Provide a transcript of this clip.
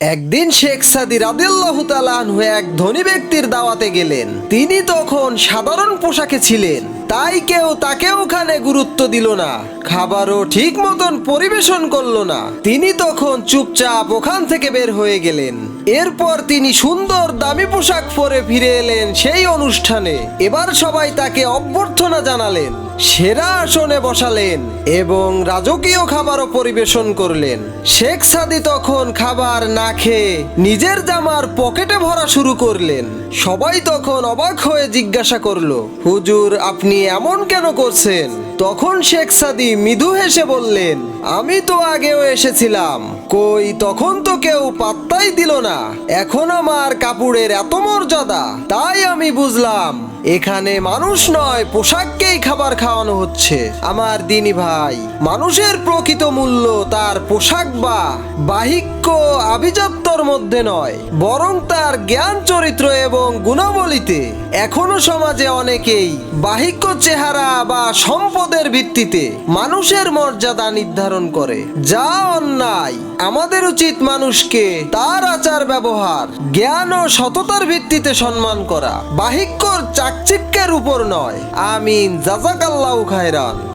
একদিন শেখ সাদি রাদিল্লাহু এক ধনী ব্যক্তির দাওয়াতে গেলেন। তিনি তখন সাধারণ পোশাকে ছিলেন, তাই কেউ তাকে ওখানে গুরুত্ব দিল না। খাবারও ঠিক মতন পরিবেশন করল না। তিনি তখন চুপচাপ ওখান থেকে বের হয়ে গেলেন। এরপর তিনি সুন্দর দামি পোশাক পরে ফিরে এলেন সেই অনুষ্ঠানে। এবার সবাই তাকে অভ্যর্থনা জানালেন, সেরা আসনে বসালেন এবং রাজকীয় খাবারও পরিবেশন করলেন। শেখ সাদি তখন খাবার না খেয়ে নিজের জামার পকেটে ভরা শুরু করলেন। সবাই তখন অবাক হয়ে জিজ্ঞাসা করল, হুজুর, আপনি এমন কেন করছেন? তখন শেখ সাদি মৃদু হেসে বললেন, আমি তো আগেও এসেছিলাম। কই, তখন তো কেউ পাত্তাই দিল না। এখন আমার কাপড়ের এত মর্যাদা, তাই আমি বুঝলাম, এখানে মানুষ নয়, পোশাককেই খাবার খাওয়ানো হচ্ছে। আমার দিনী ভাই, মানুষের প্রকৃত মূল্য তার পোশাক বা বাহিক্য আভিজাত্যর মধ্যে নয়, বরং তার জ্ঞান চরিত্র এবং গুণাবলীতে। এখনও সমাজে অনেকেই বাহিক্য চেহারা বা সম্পদের ভিত্তিতে মানুষের মর্যাদা নির্ধারণ করে। যা অন্যায়, আমাদের উচিত মানুষকে তার আচার ব্যবহার, জ্ঞান ও সততার ভিত্তিতে সম্মান করা। বাহিক্যর চাকচিক্যের উপর নয়। আমিন। জাজাকাল্লাহ খায়রান।